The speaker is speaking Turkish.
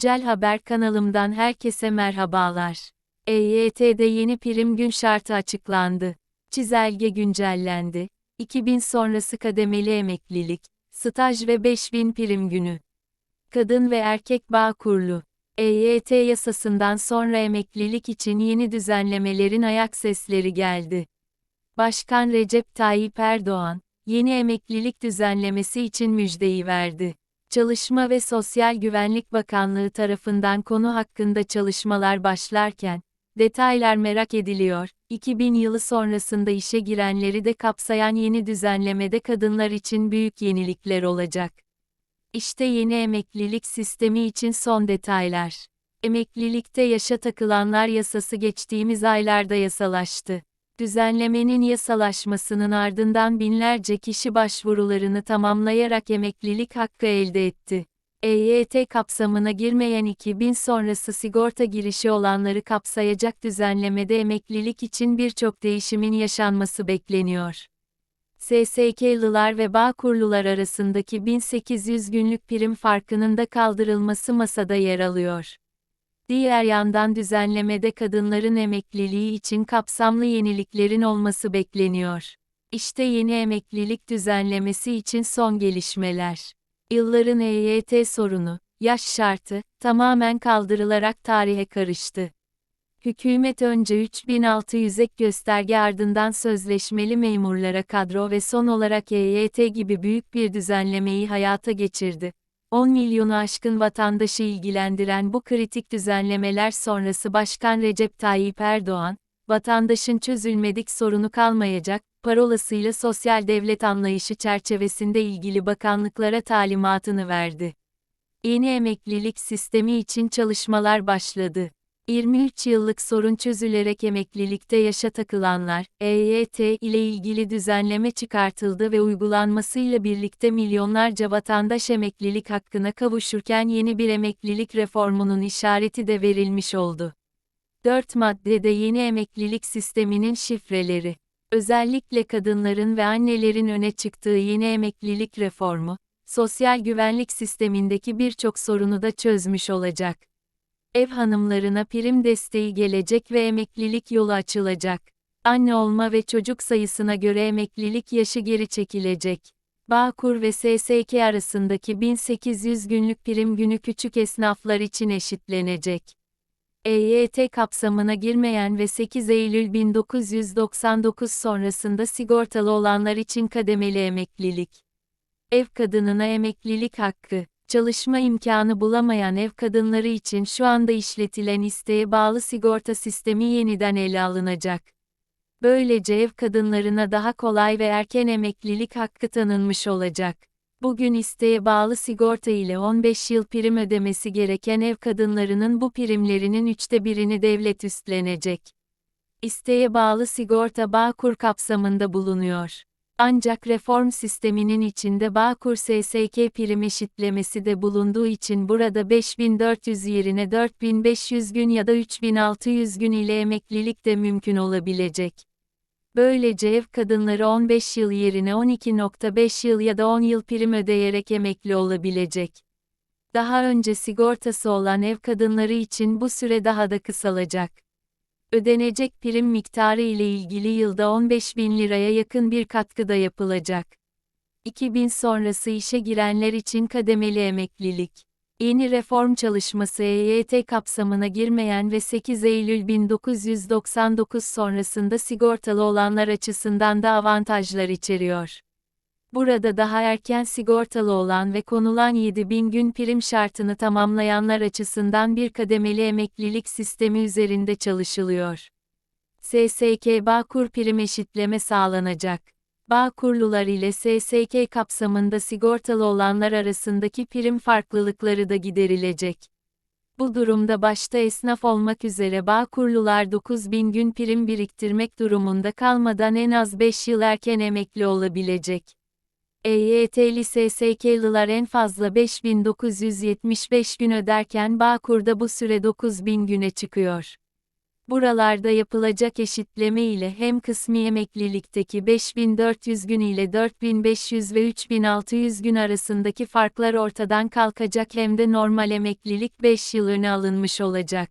Güncel Haber kanalımdan herkese merhabalar. EYT'de yeni prim gün şartı açıklandı. Çizelge güncellendi. 2000 sonrası kademeli emeklilik, staj ve 5000 prim günü. Kadın ve erkek bağ kurulu. EYT yasasından sonra emeklilik için yeni düzenlemelerin ayak sesleri geldi. Başkan Recep Tayyip Erdoğan, yeni emeklilik düzenlemesi için müjdeyi verdi. Çalışma ve Sosyal Güvenlik Bakanlığı tarafından konu hakkında çalışmalar başlarken, detaylar merak ediliyor. 2000 yılı sonrasında işe girenleri de kapsayan yeni düzenlemede kadınlar için büyük yenilikler olacak. İşte yeni emeklilik sistemi için son detaylar. Emeklilikte yaşa takılanlar yasası geçtiğimiz aylarda yasalaştı. Düzenlemenin yasalaşmasının ardından binlerce kişi başvurularını tamamlayarak emeklilik hakkı elde etti. EYT kapsamına girmeyen 2000 sonrası sigorta girişi olanları kapsayacak düzenlemede emeklilik için birçok değişimin yaşanması bekleniyor. SSK'lılar ve Bağkurlular arasındaki 1800 günlük prim farkının da kaldırılması masada yer alıyor. Diğer yandan düzenlemede kadınların emekliliği için kapsamlı yeniliklerin olması bekleniyor. İşte yeni emeklilik düzenlemesi için son gelişmeler. Yılların EYT sorunu, yaş şartı, tamamen kaldırılarak tarihe karıştı. Hükümet önce 3600 ek gösterge ardından sözleşmeli memurlara kadro ve son olarak EYT gibi büyük bir düzenlemeyi hayata geçirdi. 10 milyonu aşkın vatandaşı ilgilendiren bu kritik düzenlemeler sonrası Başkan Recep Tayyip Erdoğan, vatandaşın çözülmedik sorunu kalmayacak, parolasıyla sosyal devlet anlayışı çerçevesinde ilgili bakanlıklara talimatını verdi. Yeni emeklilik sistemi için çalışmalar başladı. 23 yıllık sorun çözülerek emeklilikte yaşa takılanlar, EYT ile ilgili düzenleme çıkartıldı ve uygulanmasıyla birlikte milyonlarca vatandaş emeklilik hakkına kavuşurken yeni bir emeklilik reformunun işareti de verilmiş oldu. 4 maddede yeni emeklilik sisteminin şifreleri. Özellikle kadınların ve annelerin öne çıktığı yeni emeklilik reformu, sosyal güvenlik sistemindeki birçok sorunu da çözmüş olacak. Ev hanımlarına prim desteği gelecek ve emeklilik yolu açılacak. Anne olma ve çocuk sayısına göre emeklilik yaşı geri çekilecek. Bağkur ve SSK arasındaki 1800 günlük prim günü küçük esnaflar için eşitlenecek. EYT kapsamına girmeyen ve 8 Eylül 1999 sonrasında sigortalı olanlar için kademeli emeklilik. Ev kadınına emeklilik hakkı çalışma imkanı bulamayan ev kadınları için şu anda işletilen isteğe bağlı sigorta sistemi yeniden ele alınacak. Böylece ev kadınlarına daha kolay ve erken emeklilik hakkı tanınmış olacak. Bugün isteğe bağlı sigorta ile 15 yıl prim ödemesi gereken ev kadınlarının bu primlerinin üçte birini devlet üstlenecek. İsteğe bağlı sigorta Bağkur kapsamında bulunuyor. Ancak reform sisteminin içinde Bağkur SSK prim eşitlemesi de bulunduğu için burada 5400 yerine 4500 gün ya da 3600 gün ile emeklilik de mümkün olabilecek. Böylece ev kadınları 15 yıl yerine 12.5 yıl ya da 10 yıl prim ödeyerek emekli olabilecek. Daha önce sigortası olan ev kadınları için bu süre daha da kısalacak ödenecek prim miktarı ile ilgili yılda 15 bin liraya yakın bir katkı da yapılacak. 2000 sonrası işe girenler için kademeli emeklilik. Yeni reform çalışması EYT kapsamına girmeyen ve 8 Eylül 1999 sonrasında sigortalı olanlar açısından da avantajlar içeriyor. Burada daha erken sigortalı olan ve konulan 7000 gün prim şartını tamamlayanlar açısından bir kademeli emeklilik sistemi üzerinde çalışılıyor. SSK Bağkur prim eşitleme sağlanacak. Bağkurlular ile SSK kapsamında sigortalı olanlar arasındaki prim farklılıkları da giderilecek. Bu durumda başta esnaf olmak üzere Bağkurlular 9000 gün prim biriktirmek durumunda kalmadan en az 5 yıl erken emekli olabilecek. EYT'li SSK'lılar en fazla 5975 gün öderken Bağkur'da bu süre 9000 güne çıkıyor. Buralarda yapılacak eşitleme ile hem kısmi emeklilikteki 5400 gün ile 4500 ve 3600 gün arasındaki farklar ortadan kalkacak hem de normal emeklilik 5 yıl öne alınmış olacak.